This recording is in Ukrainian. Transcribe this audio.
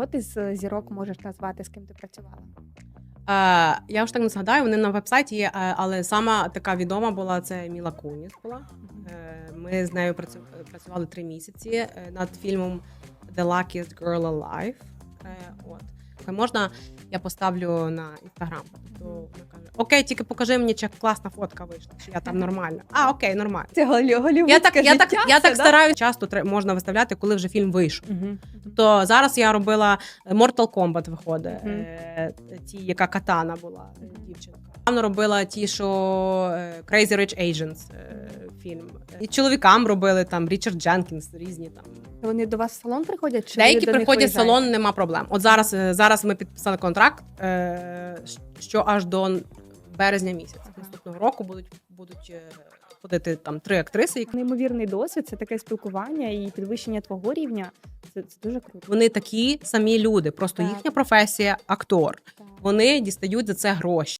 Кого ти з зірок можеш назвати, з ким ти працювала? Е, я вже так не згадаю, вони на вебсайті є, е, але сама така відома була це Міла Куніс була. Е, Ми з нею працю- працювали три місяці е, над фільмом The Luckiest Girl Alive. Е, От. Е, Можна, я поставлю на інстаграм. То вона каже: Окей, тільки покажи мені, чи класна фотка вийшла, чи я там нормальна. А, окей, нормально. Це голі- голівудське Я так, я так, життя, я це, так да? стараюсь. Часто тре- можна виставляти, коли вже фільм вийшов. Мгм. То зараз я робила е, Mortal Kombat виходить, Мгм. е, ті, яка катана була е, дівчинка. Давно робила ті, що е, Crazy Rich Asians е, фільм. І чоловікам робили там Річард Дженкінс, різні там. Вони до вас в салон приходять? Чи ви Деякі до приходять в виїжджаєте? салон, нема проблем. От зараз, е, зараз ми підписали контракт, е, що аж до березня місяця наступного року будуть, будуть е, ходити там три актриси, які Неймовірний досвід, це таке спілкування і підвищення твого рівня. Це, це дуже круто. вони такі самі люди. Просто Так. їхня професія актор. Так. Вони дістають за це гроші.